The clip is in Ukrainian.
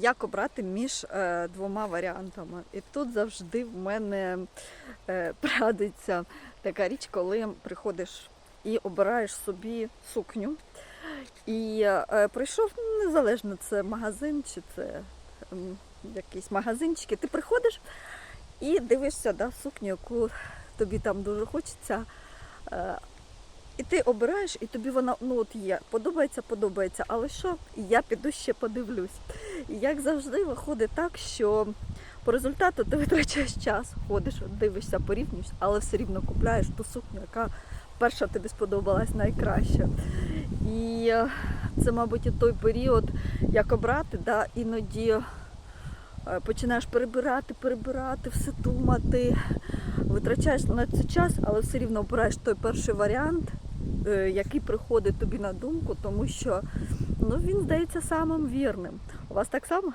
як обрати між е, двома варіантами. І тут завжди в мене е, пригадується така річ, коли приходиш і обираєш собі сукню. І е, прийшов ну, незалежно, це магазин чи це м, якийсь магазинчик, і ти приходиш і дивишся да, сукню, яку тобі там дуже хочеться. Е, і ти обираєш, і тобі вона ну от є, подобається, подобається. Але що? Я піду ще подивлюсь. І як завжди виходить так, що по результату ти витрачаєш час, ходиш, дивишся, порівнюєш, але все рівно купляєш ту сукню, яка перша тобі сподобалась найкраще. І е, це, мабуть, і той період, як обрати, да, іноді е, починаєш перебирати, перебирати, все думати, витрачаєш на це час, але все рівно обираєш той перший варіант, який приходить тобі на думку, тому що ну, він здається самим вірним. У вас так само?